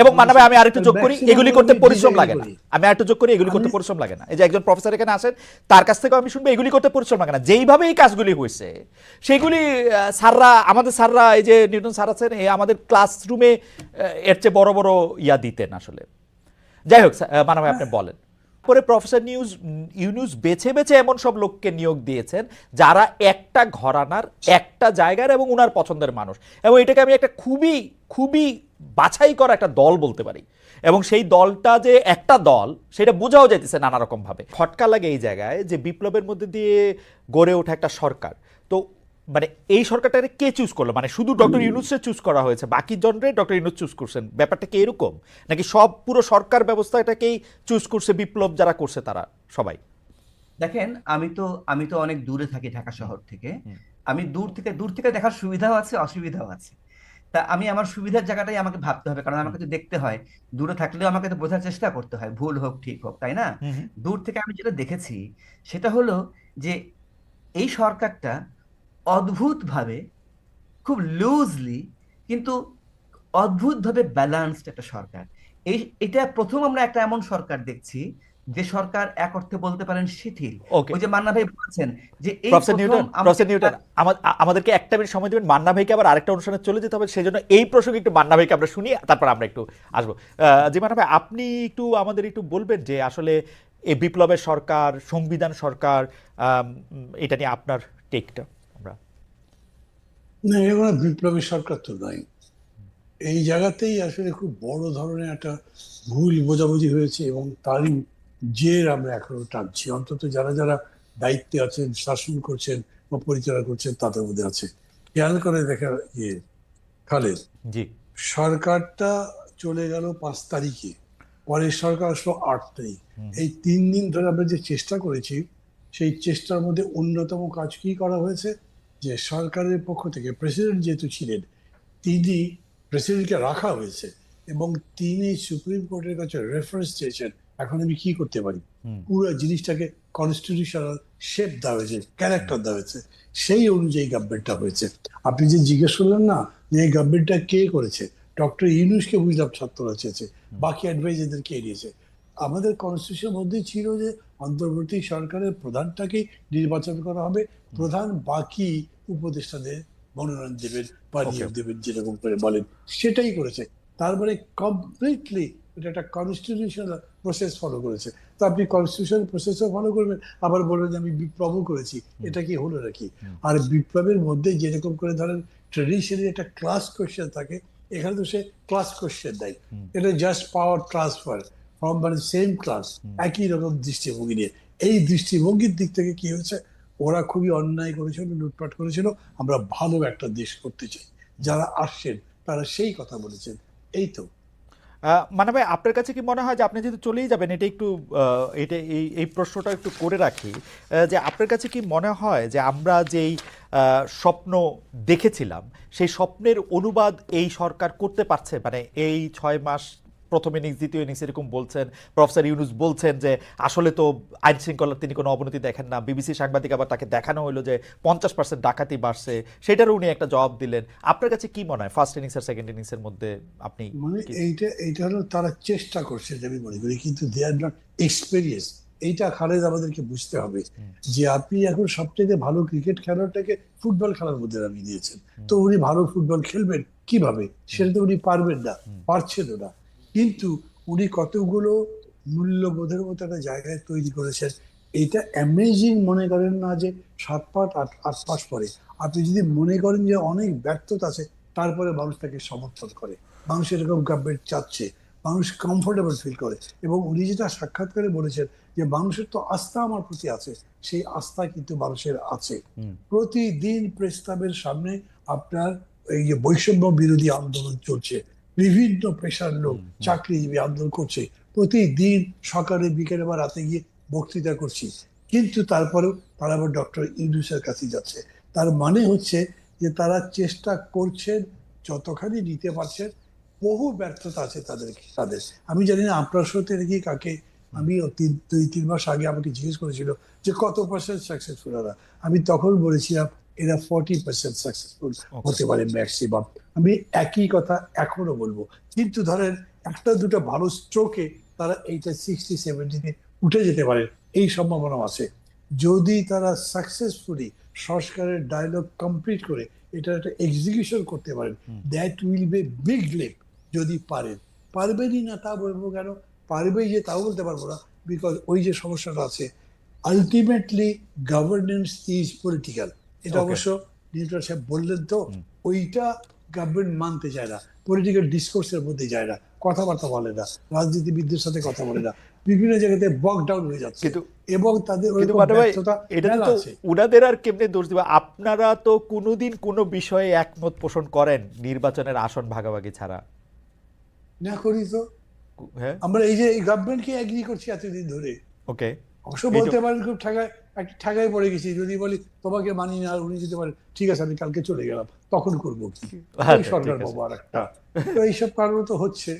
এবং মানবে আমি আরেকটু যোগ করি এগুলি করতে পরিশ্রম লাগে না। আমি আরেকটু যোগ করি এগুলি করতে পরিশ্রম লাগে না। এই যে একজন প্রফেসর এখানে আসেন তার কাছ থেকে আমি শুনব এগুলি করতে পরিশ্রম লাগে না। যেইভাবে এই কাজগুলি হয়েছে সেগুলি স্যাররা আমাদের স্যাররা এই যে নিউটন স্যার আছেন এই আমাদের ক্লাসরুমে এর চেয়ে বড় বড় ইয়া দিতেন আসলে। যাই হোক মানব আপনি বলেন। পরে প্রফেসর নিউজ ইউনিউজ বেছে বেছে এমন সব লোককে নিয়োগ দিয়েছেন যারা একটা ঘরানার একটা জায়গার এবং উনার পছন্দের মানুষ। এবং এটাকে আমি একটা খুবই খুবই বাছাই করা একটা দল বলতে পারি। এবং সেই দলটা যে একটা দল সেটা বোঝাও যাইতেছে নানা রকম ভাবে খটকা লাগে এই জায়গায় যে বিপ্লবের মধ্যে দিয়ে গড়ে ওঠা একটা সরকার। তো মানে এই সরকারটাকে কে চুজ করল? মানে শুধু ডক্টর ইউনুসে চুজ করা হয়েছে বাকি জনরে ডক্টর ইউনুস চুজ করছেন। ব্যাপারটা কি এরকম? নাকি সব পুরো সরকার ব্যবস্থাটাকেই চুজ করছে বিপ্লব যারা করছে তারা সবাই? দেখেন আমি তো আমি তো অনেক দূরে থাকি ঢাকা শহর থেকে। আমি দূর থেকে দূর থেকে দেখার সুবিধাও আছে অসুবিধাও আছে। তা আমি আমার সুবিধার জায়গাটাই আমাকে ভাবতে হবে কারণ আমাকে তো দেখতে হয়। দূরে থাকলেও আমাকে তো বোঝার চেষ্টা করতে হয় ভুল হোক ঠিক হোক তাই না? দূর থেকে আমি যেটা দেখেছি সেটা হলো যে এই সরকারটা অদ্ভুতভাবে খুব লুজলি কিন্তু অদ্ভুতভাবে ব্যালান্সড একটা সরকার। এই এটা প্রথম আমরা একটা এমন সরকার দেখছি যে সরকার এক অর্থে বলতে পারেন শিথিল। ওকে ওই যে মান্না ভাই বলছেন যে এই প্রফেসর নিউটন প্রফেসর নিউটন আমা- আমাদেরকে একটা মিনিট সময় দেবেন। মান্না ভাইকে আবার আরেকটা অনুষ্ঠানে চলে যেতে হবে সেজন্য এই প্রসঙ্গে একটু মান্না ভাইকে আমরা শুনি তারপর আমরা একটু আসব। আহ, জি মান্না ভাই আপনি একটু আমাদের একটু বলবেন যে আসলে এই বিপ্লবের সরকার সংবিধান সরকার এটা নিয়ে আপনার টেকটা আমরা। না এটা কোনো বিপ্লবী সরকার তো নয় এই জায়গাতেই আসলে খুব বড় ধরনের একটা ভুল বোঝাবুঝি হয়েছে এবং তারই জের আমরা এখনও টানছি। অন্তত যারা যারা দায়িত্বে আছেন শাসন করছেন বা পরিচালনা করছেন তাদের মধ্যে আছে। খেয়াল করে দেখা ইয়ে খালেদ জি। সরকারটা চলে গেল পাঁচ তারিখে। পরের সরকার আসলো আট তারিখ। এই তিন দিন ধরে আমরা যে চেষ্টা করেছি সেই চেষ্টার মধ্যে অন্যতম কাজ কি করা হয়েছে? যে সরকারের পক্ষ থেকে প্রেসিডেন্ট যেহেতু ছিলেন তিনি প্রেসিডেন্টকে রাখা হয়েছে এবং তিনি সুপ্রিম কোর্টের কাছে রেফারেন্স চেয়েছেন এখন আমি কি করতে পারি? পুরো জিনিসটাকে কনস্টিটিউশনাল শেপ দেওয়া হয়েছে ক্যারেক্টার দেওয়া হয়েছে সেই অনুযায়ী গভর্নমেন্টটা হয়েছে। আপনি যে জিজ্ঞেস করলেন না যে এই গভর্নমেন্টটা কে করেছে? ডক্টর ইউনুসকে বুঝলাম ছাত্ররা চেয়েছে বাকি অ্যাডভাইজারদের কে দিয়েছে আমাদের কনস্টিটিউশনের মধ্যেই ছিল যে অন্তর্বর্তী সরকারের প্রধানটাকেই নির্বাচন করা হবে প্রধান বাকি উপদেষ্টাদের মনোনয়ন দেবেন বা নিয়োগ দেবেন যেরকম করে বলেন সেটাই করেছে। তার মানে কমপ্লিটলি এটা একটা কনস্টিটিউশনাল প্রসেস ফলো করেছে। তো আপনি কনস্টিটিউশনাল প্রসেসও ফলো করবেন আবার বলবেন যে আমি বিপ্লবও করেছি। এটা কি হলো নাকি? আর বিপ্লবের মধ্যে যেরকম করে ধরেন ট্রেডিশনালি একটা ক্লাস কোয়েশ্চেন থাকে এখানে তো সে ক্লাস কোয়েশ্চেন দেয়। এটা জাস্ট পাওয়ার ট্রান্সফার ফ্রম মানে সেম ক্লাস একই রকম দৃষ্টিভঙ্গি নিয়ে। এই দৃষ্টিভঙ্গির দিক থেকে কি হয়েছে? ওরা খুবই অন্যায় করেছিল লুটপাট করেছিল। আমরা ভালো একটা দেশ করতে চাই। যারা আসছেন তারা সেই কথা বলেছেন। এই তো। মানে ভাই, আপনার কাছে কি মনে হয় যে আপনি যেহেতু চলেই যাবেন, এটা একটু এটা এই এই প্রশ্নটা একটু করে রাখি যে আপনার কাছে কি মনে হয় যে আমরা যেই স্বপ্ন দেখেছিলাম, সেই স্বপ্নের অনুবাদ এই সরকার করতে পারছে? মানে এই ছয় মাস প্রথম ইনিংস দ্বিতীয় ইনিংস এরকম বলছেন। প্রফেসর ইউনুস বলছেন যে আসলে তো আইন শৃঙ্খলার তিনি কোনো অবনতি দেখেন না। বিবিসি সাংবাদিক আবার তাকে দেখানো হলো যে পঞ্চাশ পার্সেন্ট ডাকাতি বাড়ছে। সেটারও উনি একটা জবাব দিলেন। আপনার কাছে কি মনে হয়? ফার্স্ট ইনিংস আর সেকেন্ড ইনিংসের মধ্যে আপনি মানে এইটা এইটা হলো তারা চেষ্টা করছে আমি মনে করি কিন্তু দে আর নট এক্সপেরিয়েন্স এইটা খালেদ আমাদেরকে বুঝতে হবে যে আপনি এখন সবচেয়ে ভালো ক্রিকেট খেলাটাকে ফুটবল খেলার মধ্যে নামিয়ে দিয়েছেন। তো উনি ভালো ফুটবল খেলবেন কীভাবে? সেটা তো উনি পারবেন না। পারছেনও না। কিন্তু উনি কতগুলো মূল্যবোধের মতো একটা জায়গায় তৈরি করেছেন। এটা অ্যামেজিং মনে করেন না যে সাত পাঁচ আট আট পাঁচ পরে। আপনি যদি মনে করেন যে অনেক ব্যর্থতা আছে তারপরে মানুষ তাকে সমর্থন করে। মানুষ এরকম গভর্নমেন্ট চাচ্ছে মানুষ কমফোর্টেবল ফিল করে। এবং উনি যেটা সাক্ষাৎকারে বলেছেন যে মানুষের তো আস্থা আমার প্রতি আছে সেই আস্থা কিন্তু মানুষের আছে। প্রতিদিন প্রস্তাবের সামনে আপনার এই যে বৈষম্য বিরোধী আন্দোলন চলছে বিভিন্ন পেশার লোক চাকরিজীবী আন্দোলন করছে। প্রতিদিন সকালে বিকেলে বা রাতে গিয়ে বক্তৃতা করছি। কিন্তু তারপরেও তারা আবার ডক্টর ইউনুসের কাছে যাচ্ছে। তার মানে হচ্ছে যে তারা চেষ্টা করছেন যতখানি নিতে পারছেন বহু ব্যর্থতা আছে তাদের তাদের। আমি জানি না আপনার সাথে নাকি কাকে আমি তিন দুই তিন মাস আগে আমাকে জিজ্ঞেস করেছিল যে কত পার্সেন্ট সাকসেসফুল আমি তখন বলেছিলাম এরা ফর্টি পার্সেন্ট সাকসেসফুল হতে পারে ম্যাক্সিমাম আমি একই কথা এখনও বলব। কিন্তু ধরেন একটা দুটো ভালো স্ট্রোকে তারা এইটা সিক্সটি সেভেন্টিতে উঠে যেতে পারে এই সম্ভাবনাও আছে। যদি তারা সাকসেসফুলি সংস্কারের ডায়লগ কমপ্লিট করে এটা একটা এক্সিকিউশন করতে পারেন that will be big leap যদি পারেন। পারবেনই না তা বলব কেন? পারবেই যে তাও বলতে পারব না বিকজ ওই যে সমস্যাটা আছে আলটিমেটলি গভর্নেন্স ইজ পলিটিক্যাল এটা অবশ্য নিউটন সাহেব বললেন তো ওইটা গভর্নমেন্ট মানতে চায় না পলিটিক্যাল ডিসকোর্সের মধ্যে যায় না কথাবার্তা বলে না রাজনীতিবিদদের সাথে কথা বলে না বিভিন্ন জায়গাতে বক ডাউন হয়ে যাচ্ছে কিন্তু এবং তাদের এটা তো উনাদের আর কেমনে দোষ দিবা? আপনারা তো কোনোদিন কোনো বিষয়ে একমত পোষণ করেন নির্বাচনের আসন ভাগাভাগি ছাড়া। না করি তো। হ্যাঁ। আমরা এই যে এই গভর্নমেন্টকে এগ্রি করছি এতদিন ধরে। ওকে অবশ্য বলতে পারেন খুব ঠাকায় একটা ঠাকায় পড়ে গেছি যদি বলি তোমাকে মানি না আর উনি যদি বলেন ঠিক আছে আমি কালকে চলে গেলাম তখন করব। কি আচ্ছা, সরকার। বাবু আর একটা তো এইসব কারণ তো হচ্ছে।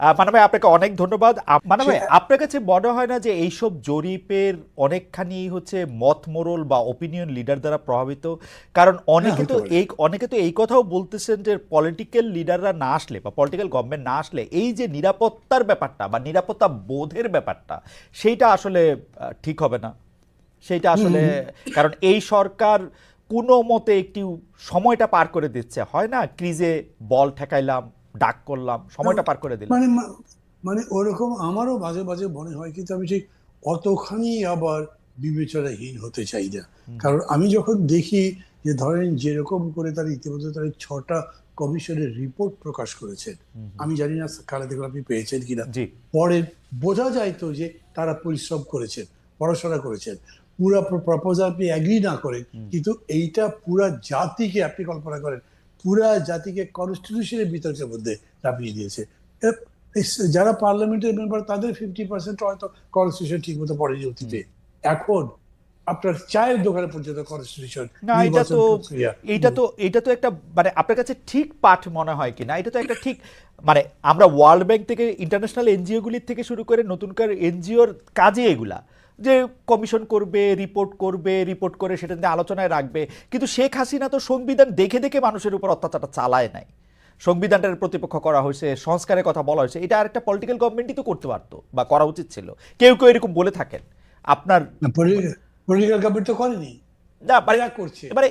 মানা ভাই আপনাকে অনেক ধন্যবাদ। মানা ভাই আপনার কাছে মনে হয় না যে এইসব জরিপের অনেকখানি হচ্ছে মত মোরল বা ওপিনিয়ন লিডার দ্বারা প্রভাবিত? কারণ অনেকে তো এই অনেকে তো এই কথাও বলতেছেন যে পলিটিক্যাল লিডাররা না আসলে বা পলিটিক্যাল গভর্নমেন্ট না আসলে এই যে নিরাপত্তার ব্যাপারটা বা নিরাপত্তা বোধের ব্যাপারটা সেইটা আসলে ঠিক হবে না। সেইটা আসলে কারণ এই সরকার কোনো মতে একটু সময়টা পার করে দিচ্ছে। হয় না? ক্রিজে বল ঠেকাইলাম ডাক করলাম সময়টা পার করে দিলাম। মানে মানে ওরকম আমারও মাঝে মাঝে মনে হয় কিন্তু আমি ঠিক অতখানি আবার বিবেচনাহীন হতে চাই না। কারণ আমি যখন দেখি যে ধরেন যেরকম করে তারা ইতিমধ্যে তারা ছটা কমিশনের রিপোর্ট প্রকাশ করেছেন আমি জানি না খালেদা আপনি পেয়েছেন কিনা। পরে বোঝা যায় তো যে তারা পরিশ্রম করেছেন পড়াশোনা করেছেন। পুরা প্রপোজাল আপনি অ্যাগ্রি না করেন কিন্তু এইটা পুরা জাতিকে আপনি কল্পনা করেন পুরা জাতিকে কনস্টিটিউশনের বিতর্কের মধ্যে চাপিয়ে দিয়েছে। যারা পার্লামেন্টের মেম্বার তাদের ফিফটি পার্সেন্ট হয়তো কনস্টিটিউশন ঠিক মতো পড়েনি অতীতে। এখন আপনার চায়ের দোকানে পর্যন্ত কনস্টিটিউশন না এটা তো এটা তো এটা তো একটা মানে আপনার কাছে ঠিক পাঠ মনে হয় কিনা এটা তো একটা ঠিক মানে আমরা ওয়ার্ল্ড ব্যাংক থেকে ইন্টারন্যাশনাল এনজিওগুলির থেকে শুরু করে নতুনকার এনজিওর কাজে এগুলা। যে কমিশন করবে রিপোর্ট করবে রিপোর্ট করে সেটা নিয়ে আলোচনায় রাখবে। কিন্তু শেখ হাসিনা তো সংবিধান দেখে দেখে মানুষের উপর অত্যাচারটা চালায় নাই। সংবিধানটার প্রতিপক্ষ করা হয়েছে সংস্কারের কথা বলা হয়েছে। এটা আরেকটা পলিটিক্যাল গভর্নমেন্টই তো করতে পারতো বা করা উচিত ছিল। কেউ কেউ এরকম বলে থাকেন। আপনার পলিটিক্যাল গভর্নমেন্ট তো করেনি। না মানে করছে। এবারে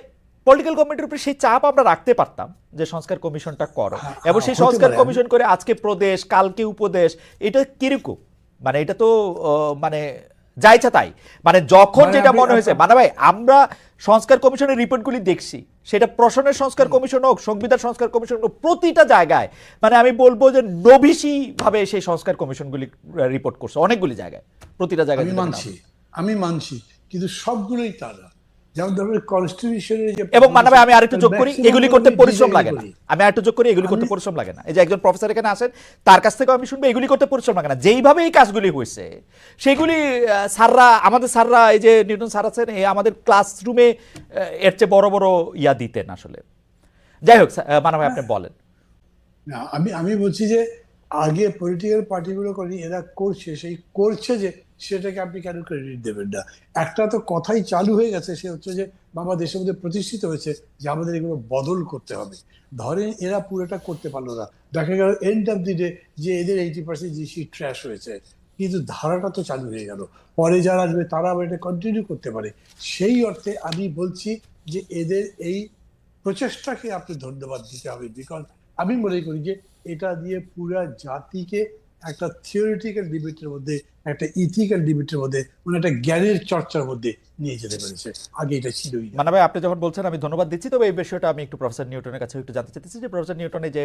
পলিটিক্যাল গভর্নমেন্টের উপরে সেই চাপ আমরা রাখতে পারতাম যে সংস্কার কমিশনটা করো। হ্যাঁ, এবং হ্যাঁ, সেই সংস্কার কমিশন করে আজকে প্রদেশ কালকে উপদেশ এটা কীরকম? মানে এটা তো আহ, যাইছে তাই। মানে যখন মানে যেটা মনে হয়েছে মানে ভাই আমরা সংস্কার কমিশনের রিপোর্টগুলি দেখছি সেটা প্রশাসনের সংস্কার কমিশন হোক সংবিধান সংস্কার কমিশন হোক প্রতিটা জায়গায় মানে আমি বলব যে নভিসি ভাবে সেই সংস্কার কমিশনগুলি রিপোর্ট করছে অনেকগুলি জায়গায় প্রতিটা জায়গায় আমি মানছি আমি মানছি কিন্তু সবগুলোই তারা যেমন ধরুন কনস্টিটিউশনের যে এবং মানবে আমি আরেকটু যোগ করি এগুলি করতে পরিশ্রম লাগে না। আমি আরেকটু যোগ করি এগুলি করতে পরিশ্রম লাগে না। এই যে একজন প্রফেসর এখানে আসেন তার কাছ থেকে আমি শুনব এগুলি করতে পরিশ্রম লাগে না। যেইভাবে এই কাজগুলি হয়েছে সেগুলি স্যাররা আমাদের স্যাররা এই যে নিউটন স্যার আছেন এই আমাদের ক্লাসরুমে এর চেয়ে বড় বড় ইয়া দিতেন আসলে। যাই হোক মানবে আপনি বলেন। না আমি আমি বলছি যে আগে পলিটিক্যাল পার্টিগুলো করেনি এরা করছে সেই করছে যে সেটাকে আপনি কেন ক্রেডিট দেবেন না? একটা তো কথাই চালু হয়ে গেছে, সে হচ্ছে যে বাবা দেশের মধ্যে প্রতিষ্ঠিত হয়েছে যে আমাদের এগুলো বদল করতে হবে। ধরেন এরা পুরোটা করতে পারল না। দেখা গেল এন্ড অফ দি ডে যে এদের এইটি পার্সেন্ট জিসি ট্র্যাশ হয়েছে, কিন্তু ধারাটা তো চালু হয়ে গেল। পরে যারা আসবে তারা আবার এটা কন্টিনিউ করতে পারে। সেই অর্থে আমি বলছি যে এদের এই প্রচেষ্টাকে আপনি ধন্যবাদ দিতে হবে বিকজ আমি মনে করি যে এটা দিয়ে পুরা জাতিকে একটা থিওরিটিক্যাল ডিবেটের মধ্যে একটা ইথিক্যাল ডিবেটের মধ্যে মানে একটা জ্ঞানের চর্চার মধ্যে নিয়ে যেতে পেরেছে। আগে এটা ছিলই। মানে ভাই আপনি যখন বলছেন আমি ধন্যবাদ দিচ্ছি। তবে এই বিষয়টা আমি একটু প্রফেসর নিউটনের কাছে একটু জানতে চাইতেছি যে প্রফেসর নিউটনের যে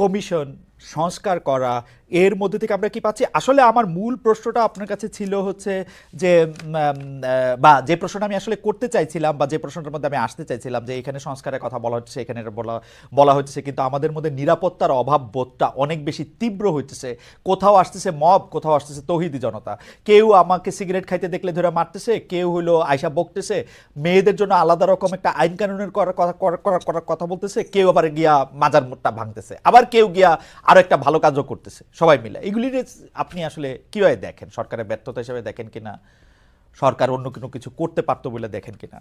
কমিশন সংস্কার করা এর মধ্যে থেকে আমরা কি পাচ্ছি? আসলে আমার মূল প্রশ্নটা আপনার কাছে ছিল হচ্ছে যে বা যে প্রশ্নটা আমি আসলে করতে চাইছিলাম বা যে প্রশ্নটার মধ্যে আমি আসতে চাইছিলাম যে এখানে সংস্কারের কথা বলা হচ্ছে এখানে বলা বলা হচ্ছে কিন্তু আমাদের মধ্যে নিরাপত্তার অভাব বোধটা অনেক বেশি তীব্র হইতেছে। কোথাও আসতেছে মব কোথাও আসতেছে তৌহিদি জনতা। কেউ আমাকে সিগারেট খাইতে দেখলে ধরে মারতেছে কেউ হলো আয়সা বকতেছে মেয়েদের জন্য আলাদা রকম একটা আইন কানুনের করার কথা বলতেছে কেউ আবার গিয়া মাজার মুটটা ভাঙতেছে আবার কেউ গিয়া আরও একটা ভালো কাজও করতেছে সবাই মিলে। এগুলি আপনি আসলে কীভাবে দেখেন? সরকারের ব্যর্থতা হিসেবে দেখেন কিনা? সরকার অন্য কোনো কিছু করতে পারতো বলে দেখেন কিনা?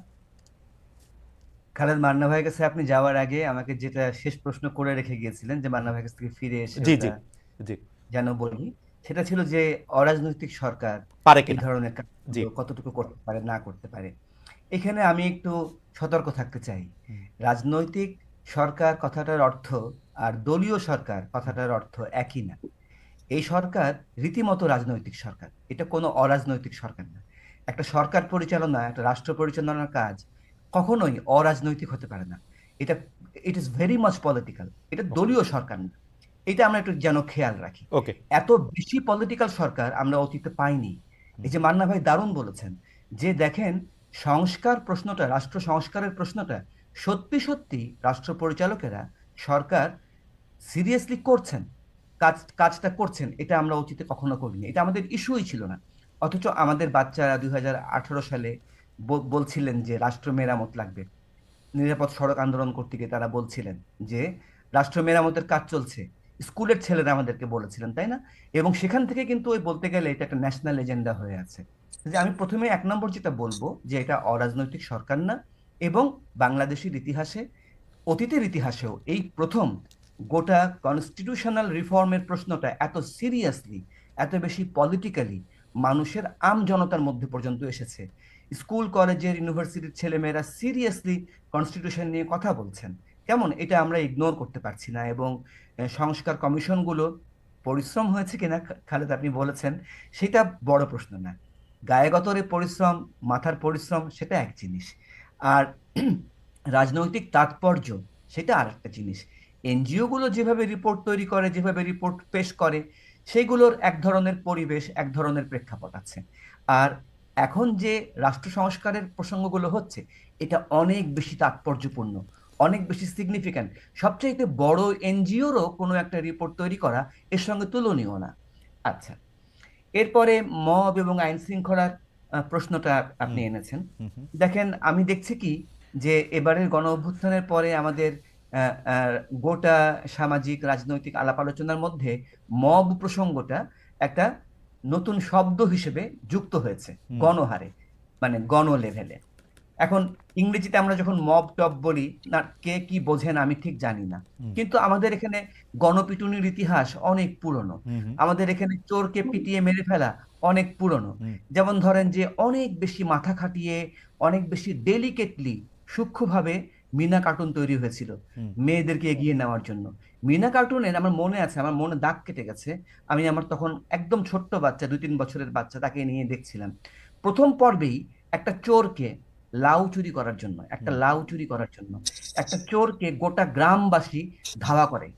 খালেদ মান্না ভাইয়ের কাছে আপনি যাওয়ার আগে আমাকে যেটা শেষ প্রশ্ন করে রেখে গিয়েছিলেন যে মান্না ভাইয়ের কাছ থেকে ফিরে এসে জি, জি। জি। যেন বলি। সেটা ছিল যে অরাজনৈতিক সরকার পারে কিনা। ধরনের কতটুকু করতে পারে না করতে পারে। এখানে আমি একটু সতর্ক থাকতে চাই। রাজনৈতিক সরকার কথাটার অর্থ আর দলীয় সরকার কথাটার অর্থ একই না। এই সরকার রীতিমতো রাজনৈতিক সরকার। এটা কোনো অরাজনৈতিক সরকার না। একটা সরকার পরিচালনা একটা রাষ্ট্র পরিচালনার কাজ কখনোই অরাজনৈতিক হতে পারে না। এটা it is very much political এটা দলীয় সরকার না। এটা আমরা একটু যেন খেয়াল রাখি। ওকে। এত বেশি পলিটিক্যাল সরকার আমরা অতীতে পাইনি। এই যে মান্না ভাই দারুণ বলেছেন যে দেখেন সংস্কার প্রশ্নটা রাষ্ট্র সংস্কারের প্রশ্নটা সত্যি সত্যি রাষ্ট্র পরিচালকেরা সরকার সিরিয়াসলি করছেন কাজ কাজটা করছেন এটা আমরা অতীতে কখনো করিনি। এটা আমাদের ইস্যুই ছিল না। অথচ আমাদের বাচ্চারা দুই হাজার আঠারো সালে বলছিলেন যে রাষ্ট্র মেরামত লাগবে। নিরাপদ সড়ক আন্দোলন করতে গিয়ে তারা বলছিলেন যে রাষ্ট্র মেরামতের কাজ চলছে। স্কুলের ছেলেরা আমাদেরকে বলেছিলেন, তাই না? এবং সেখান থেকে কিন্তু ওই বলতে গেলে এটা একটা ন্যাশনাল এজেন্ডা হয়ে আছে। যে আমি প্রথমে এক নম্বর যেটা বলব, যে এটা অরাজনৈতিক সরকার না, এবং বাংলাদেশের ইতিহাসে, অতীতের ইতিহাসেও এই প্রথম গোটা কনস্টিটিউশনাল রিফর্মের প্রশ্নটা এত সিরিয়াসলি এত বেশি পলিটিক্যালি মানুষের আম জনতার মধ্যে পর্যন্ত এসেছে। স্কুল, কলেজের ইউনিভার্সিটির ছেলেমেয়েরা সিরিয়াসলি কনস্টিটিউশন নিয়ে কথা বলছেন। কেমন? এটা আমরা ইগনোর করতে পারছি না এবং সংস্কার কমিশনগুলো পরিশ্রম হয়েছে কিনা খালেদ আপনি বলেছেন, সেটা বড় প্রশ্ন না। গায়ে গতরে পরিশ্রম, মাথার পরিশ্রম, সেটা এক জিনিস। আর রাজনৈতিক তাৎপর্য, সেটা আর একটা জিনিস। এনজিওগুলো যেভাবে রিপোর্ট তৈরি করে, যেভাবে রিপোর্ট পেশ করে, সেগুলোর এক ধরনের পরিবেশ, এক ধরনের প্রেক্ষাপট আছে। আর এখন যে রাষ্ট্র সংস্কারের প্রসঙ্গগুলো হচ্ছে, এটা অনেক বেশি তাৎপর্যপূর্ণ। অনেক বেশি সিগনিফিক্যান্ট সবচাইতে বড় এনজিওরও কোনো একটা রিপোর্ট তৈরি করা এর সঙ্গে তুলনীয় না। আচ্ছা এরপরে মব এবং আইন শৃঙ্খলার প্রশ্নটা আপনি এনেছেন। দেখেন আমি দেখছি কি যে এবারের গণ অভ্যুত্থানের পরে আমাদের গোটা সামাজিক রাজনৈতিক আলাপ আলোচনার মধ্যে মব প্রসঙ্গটা একটা নতুন শব্দ হিসেবে যুক্ত হয়েছে। গণহারে মানে গণ লেভেলে এখন ইংরেজিতে আমরা যখন মব টব বলি না কে কি বোঝে না আমি ঠিক জানি না। কিন্তু আমাদের এখানে গণপিটুনির ইতিহাস অনেক পুরনো। আমাদের এখানে চোরকে পিটিয়ে মেরে ফেলা অনেক পুরনো। যেমন ধরেন যে অনেক বেশি মাথা খাটিয়ে অনেক বেশি ডেলিকেটলি সূক্ষ্মভাবে মিনা কার্টুন তৈরি হয়েছিল মেয়েদেরকে এগিয়ে নেওয়ার জন্য। মিনা কার্টুনের আমার মনে আছে আমার মনে দাগ কেটে গেছে আমি আমার তখন একদম ছোট্ট বাচ্চা দুই তিন বছরের বাচ্চা তাকে নিয়ে দেখছিলাম। প্রথম পর্বেই একটা চোরকে লাউ চুরি করার জন্য একটা লাউ চুরি করার জন্য একটা চোরকে গোটা গ্রামবাসী ধাওয়া করে।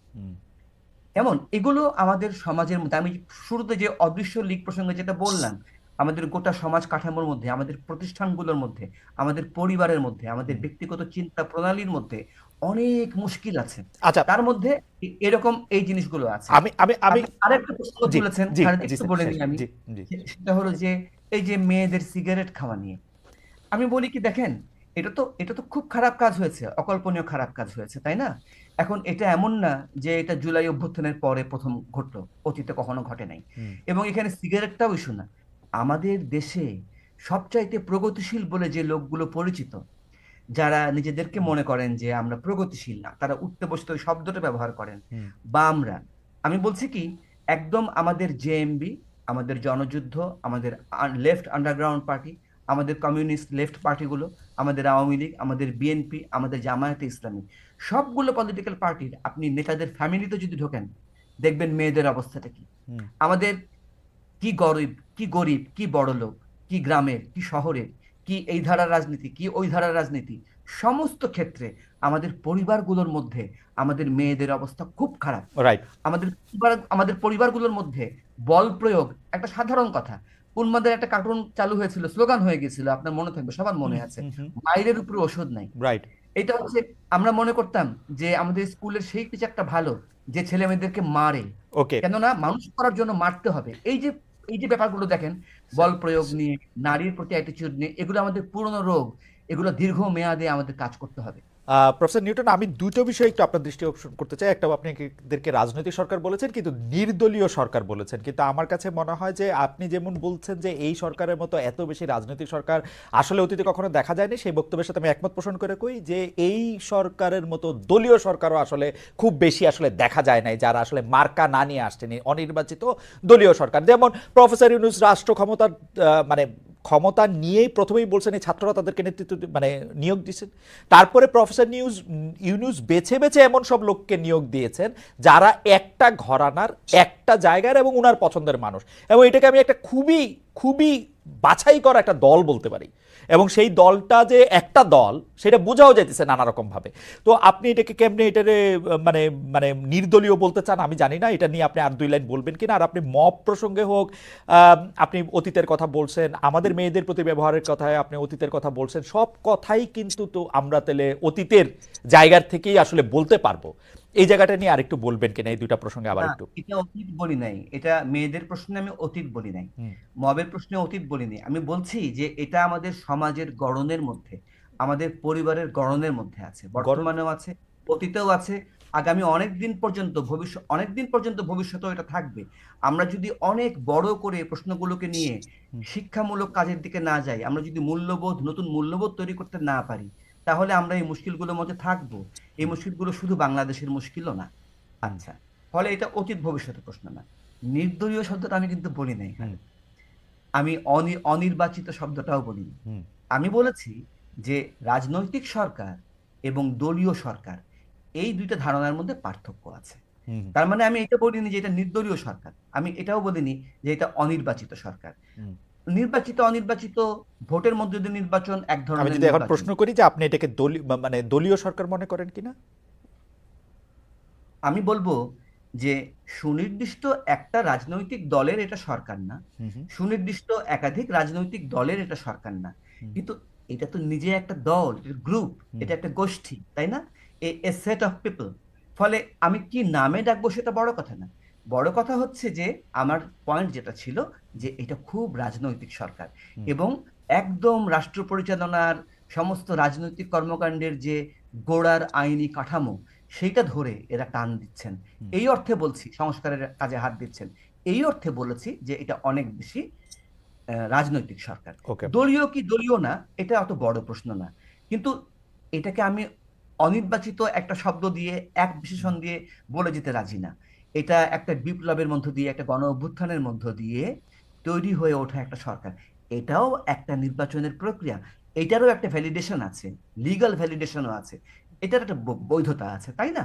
এমন এগুলো আমাদের সমাজের মধ্যে আমি শুরুতে যে অদৃশ্য লিগ প্রসঙ্গে যেটা বললাম আমাদের গোটা সমাজ কাঠামোর মধ্যে আমাদের প্রতিষ্ঠানগুলোর মধ্যে আমাদের পরিবারের মধ্যে আমাদের ব্যক্তিগত চিন্তা প্রণালীর মধ্যে অনেক মুশকিল আছে। আচ্ছা। তার মধ্যে এরকম এই জিনিসগুলো আছে। আমি আমি আমি আপনি আরেকটা প্রশ্ন তুলেছেন বলে আমি। সেটা হলো যে এই যে মেয়েদের সিগারেট খাওয়া নিয়ে আমি বলি কি দেখেন এটা তো এটা তো খুব খারাপ কাজ হয়েছে অকল্পনীয় খারাপ কাজ হয়েছে তাই না? এখন এটা এমন না যে এটা জুলাই অভ্যুত্থানের পরে প্রথম ঘটলো অতীতে কখনো ঘটে নাই। এবং এখানে সিগারেটটাও ইস্যু না। আমাদের দেশে সবচাইতে প্রগতিশীল বলে যে লোকগুলো পরিচিত যারা নিজেদেরকে মনে করেন যে আমরা প্রগতিশীল না তারা উঠতে বসতে ওই শব্দটা ব্যবহার করেন বা আমরা। আমি বলছি কি একদম আমাদের জেএমবি আমাদের জনযুদ্ধ আমাদের লেফট আন্ডারগ্রাউন্ড পার্টি আমাদের কমিউনিস্ট লেফট পার্টিগুলো আমাদের আওয়ামী লীগ আমাদের বিএনপি আমাদের জামায়াতে ইসলামী সবগুলো পলিটিক্যাল পার্টির আপনি নেতাদের ফ্যামিলিতে যদি ঢোকেন দেখবেন মেয়েদের অবস্থাটা কি। আমাদের কি গরিব কি গরিব কি বড় লোক কি গ্রামের কি শহরের কি এই ধারার রাজনীতি কি ওই ধারার রাজনীতি সমস্ত ক্ষেত্রে আমাদের পরিবারগুলোর মধ্যে আমাদের মেয়েদের অবস্থা খুব খারাপ। আমাদের পরিবার আমাদের পরিবারগুলোর মধ্যে বল প্রয়োগ একটা সাধারণ কথা। উন্মাদের একটা কার্টুন চালু হয়েছিল স্লোগান হয়ে গেছিল আপনার মনে থাকবে সবার মনে আছে। মায়ের উপরে ওষুধ নাই। রাইট এটা হচ্ছে আমরা মনে করতাম যে আমাদের স্কুলের সেই টিচারটা ভালো যে ছেলে মেয়েদেরকে মারে। ওকে কেননা মানুষ করার জন্য মারতে হবে। এই যে এই যে ব্যাপারগুলো দেখেন বল প্রয়োগ নিয়ে নারীর প্রতি অ্যাটিচিউড নিয়ে এগুলো আমাদের পুরনো রোগ এগুলো দীর্ঘ মেয়াদে আমাদের কাজ করতে হবে। প্রফেসর নিউটন, আমি দুটো বিষয় একটু আপনার দৃষ্টি আকর্ষণ করতে চাই। একটা, আপনি এদেরকে রাজনৈতিক সরকার বলেছেন, কিন্তু নির্দলীয় সরকার বলেছেন। কিন্তু আমার কাছে মনে হয় যে, আপনি যেমন বলছেন যে, এই সরকারের মতো এত বেশি রাজনৈতিক সরকার আসলে অতীতে কখনো দেখা যায়নি, সেই বক্তব্যের সাথে আমি একমত পোষণ করে কই যে, এই সরকারের মতো দলীয় সরকারও আসলে খুব বেশি আসলে দেখা যায় নাই, যারা আসলে মার্কা না নিয়ে আসছেন অনির্বাচিত দলীয় সরকার। যেমন প্রফেসর ইউনুস রাষ্ট্র ক্ষমতার মানে ক্ষমতা নিয়েই প্রথমেই বলছেন এই ছাত্ররা তাদেরকে নেতৃত্ব মানে নিয়োগ দিয়েছেন। তারপরে প্রফেসর নিউজ, ইউনিউজ বেছে বেছে এমন সব লোককে নিয়োগ দিয়েছেন যারা একটা ঘরানার, একটা জায়গার এবং উনার পছন্দের মানুষ। এবং এটাকে আমি একটা খুবই খুবই বাছাই করা একটা দল বলতে পারি। এবং সেই দলটা যে একটা দল, সেটা বোঝাও যাইতেছে নানা রকম ভাবে তো আপনি এটাকে কেমনে এটারে মানে মানে নির্দলীয় বলতে চান আমি জানি না, এটা নিয়ে আপনি আর দুই লাইন বলবেন কিনা? আর আপনি মব প্রসঙ্গে হোক আপনি অতীতের কথা বলছেন, আমাদের মেয়েদের প্রতি ব্যবহারের কথায় আপনি অতীতের কথা বলছেন, সব কথাই কিন্তু তো আমরা তাহলে অতীতের জায়গার থেকেই আসলে বলতে পারব। এই জায়গাটা নিয়ে আরেকটু বলবেন কিনা? এই দুইটা প্রসঙ্গে আবার একটু। এটা অতীত বলি নাই। এটা মেয়েদের প্রশ্নে আমি অতীত বলি নাই। মবের প্রশ্নে অতীত বলিনি আমি বলছি যে এটা আমাদের সমাজের গড়নের মধ্যে আমাদের পরিবারের গড়নের মধ্যে আছে। বর্তমানেও আছে অতীতেও আছে। আগামী অনেক দিন পর্যন্ত ভবিষ্যৎ অনেক দিন পর্যন্ত ভবিষ্যতেও এটা থাকবে। আমরা যদি অনেক বড় করে প্রশ্নগুলোকে নিয়ে শিক্ষামূলক কাজের দিকে না যাই আমরা যদি মূল্যবোধ নতুন মূল্যবোধ তৈরি করতে না পারি তাহলে আমরা এই মুশকিলগুলোর মধ্যে থাকব। এই মুশকিলগুলো শুধু বাংলাদেশের মুশকিলও না। আচ্ছা ফলে এটা অতীত ভবিষ্যতের প্রশ্ন না। নির্দলীয় শব্দটা আমি কিন্তু বলি নাই। আমি অনি- অনির্বাচিত শব্দটাও বলিনি আমি বলেছি যে রাজনৈতিক সরকার এবং দলীয় সরকার এই দুইটা ধারণার মধ্যে পার্থক্য আছে। তার মানে আমি এটা বলিনি যে এটা নির্দলীয় সরকার। আমি এটাও বলিনি যে এটা অনির্বাচিত সরকার। নির্বাচিত অনির্বাচিত ভোটের মধ্যে দিয়ে নির্বাচন এক ধরনের আমি যদি এখন প্রশ্ন করি যে আপনি এটাকে দলীয় মানে দলীয় সরকার মনে করেন কিনা? আমি বলব যে সুনির্দিষ্ট একটা রাজনৈতিক দলের এটা সরকার না। সুনির্দিষ্ট একাধিক রাজনৈতিক দলের এটা সরকার না। কিন্তু এটা তো নিজে একটা দল গ্রুপ এটা একটা গোষ্ঠী তাই না? এ সেট অফ পিপল ফলে আমি কি নামে ডাকবো সেটা বড় কথা না। বড় কথা হচ্ছে যে আমার পয়েন্ট যেটা ছিল যে এটা খুব রাজনৈতিক সরকার। এবং একদম রাষ্ট্র পরিচালনার সমস্ত রাজনৈতিক কর্মকাণ্ডের যে গোড়ার আইনি কাঠামো সেইটা ধরে এরা টান দিচ্ছেন। এই অর্থে বলছি সংস্কারের কাজে হাত দিচ্ছেন। এই অর্থে বলেছি যে এটা অনেক বেশি রাজনৈতিক সরকার। দলীয় কি দলীয় না এটা অত বড় প্রশ্ন না। কিন্তু এটাকে আমি অনির্বাচিত একটা শব্দ দিয়ে এক বিশেষণ দিয়ে বলে যেতে রাজি না। এটা একটা বিপ্লবের মধ্য দিয়ে একটা গণ অভ্যুত্থানের মধ্য দিয়ে তৈরি হয়ে ওঠা একটা সরকার। এটাও একটা নির্বাচনের প্রক্রিয়া। এটারও একটা ভ্যালিডেশন আছে। লিগাল ভ্যালিডেশনও আছে। এটার একটা বৈধতা আছে, তাই না?